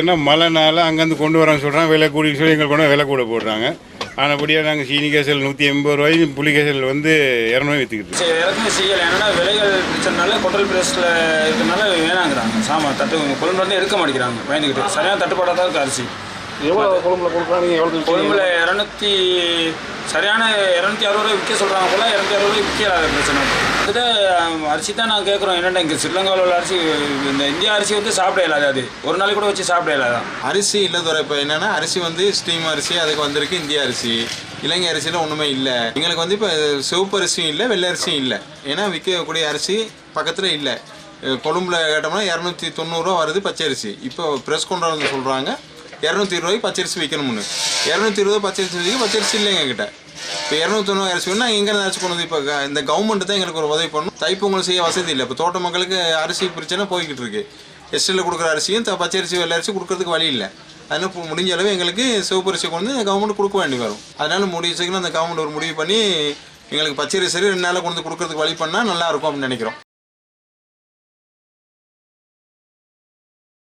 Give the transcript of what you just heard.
என்ன மழைனால அங்கேருந்து கொண்டு வராங்க சொல்கிறாங்க விலை கூடி சொல்லி எங்களுக்கு கொண்டு வந்து விலை கூட போடுறாங்க. ஆனபடியாக நாங்கள் சீனி கேசல் நூற்றி எண்பது ரூபாய் புளி கேசல் வந்து இரநூறு விற்றுக்கிட்டு சரி, இறக்குமதி செய்யலை. ஏன்னா விலைகள் பிரச்சனைனால கொட்டல் பிரேஸில் இருக்கிறனால வேணாங்கிறாங்க. சாமான் தட்டு கொழும்புல இருந்து எடுக்க மாட்டேங்கிறாங்க. பயந்துக்கிட்டு. சரியான தட்டுப்பாடாக தான் இருக்குது அரிசி. எவ்வளோ கொழும்புல கொடுக்குறாங்க எவ்வளோ கொழும்புல இரநூத்தி சரியான இரநூத்தி அறுபது ரூபாய் விற்க சொல்கிறாங்க போல இரநூத்தி அறுபது ரூபாய் விற்கலாத பிரச்சனை. வந்துட்டு அரிசி தான் நாங்கள் கேட்குறோம் என்னென்ன இங்கே ஸ்ரீலங்காவில் உள்ள அரிசி இந்த இந்தியா அரிசி வந்து சாப்பிட இயலாது அது. ஒரு நாளைக்கு கூட வச்சு சாப்பிட இயலாதான் அரிசி இல்லதுரை இப்போ என்னென்னா அரிசி வந்து ஸ்டீம் அரிசி அதுக்கு வந்திருக்கு இந்திய அரிசி. இலங்கை அரிசியில் ஒன்றுமே இல்லை. எங்களுக்கு வந்து இப்போ சிவப்பு அரிசியும் இல்லை வெள்ளை அரிசியும் இல்லை. ஏன்னா விற்கக்கூடிய அரிசி பக்கத்தில் இல்லை. கொழும்புல கேட்டோம்னா இரநூத்தி தொண்ணூறுரூவா வருது பச்சரிசி இப்போ ப்ரெஸ் கொண்டாந்து சொல்கிறாங்க இரநூத்தி இருபது பச்சரிசி விற்கணும்னு இரநூத்தி இருபது பச்சரிசி விற்க பச்சரிசி இல்லை எங்ககிட்ட இப்போ இரநூத்தி அரிசி வேணும் நாங்கள் எங்கே அரிசி கொண்டு வந்து இப்போ இந்த கவர்மெண்ட் தான் எங்களுக்கு ஒரு உதவி பண்ணணும். தைப்பொங்கல் செய்ய வசதி இல்லை. இப்போ தோட்ட மக்களுக்கு அரிசி பிரச்சனை போய்கிட்டு இருக்கு. எஸ்டியில் கொடுக்குற அரிசியும் த- பச்சரிசி வெள்ளை அரிசி கொடுக்கறதுக்கு வழி இல்லை. அதனால் இப்போ முடிஞ்ச அளவு எங்களுக்கு சிவப்பு அரிசி கொண்டு கவர்மெண்ட் கொடுக்க வேண்டி வரும். அதனால் முடிவு சீக்கிரம் அந்த கவர்மெண்ட் ஒரு முடிவு பண்ணி எங்களுக்கு பச்சரிசி ரெண்டு நாளில் கொண்டு வந்து கொடுக்கறதுக்கு வழி பண்ணால் நல்லா இருக்கும் அப்படின்னு நினைக்கிறோம்.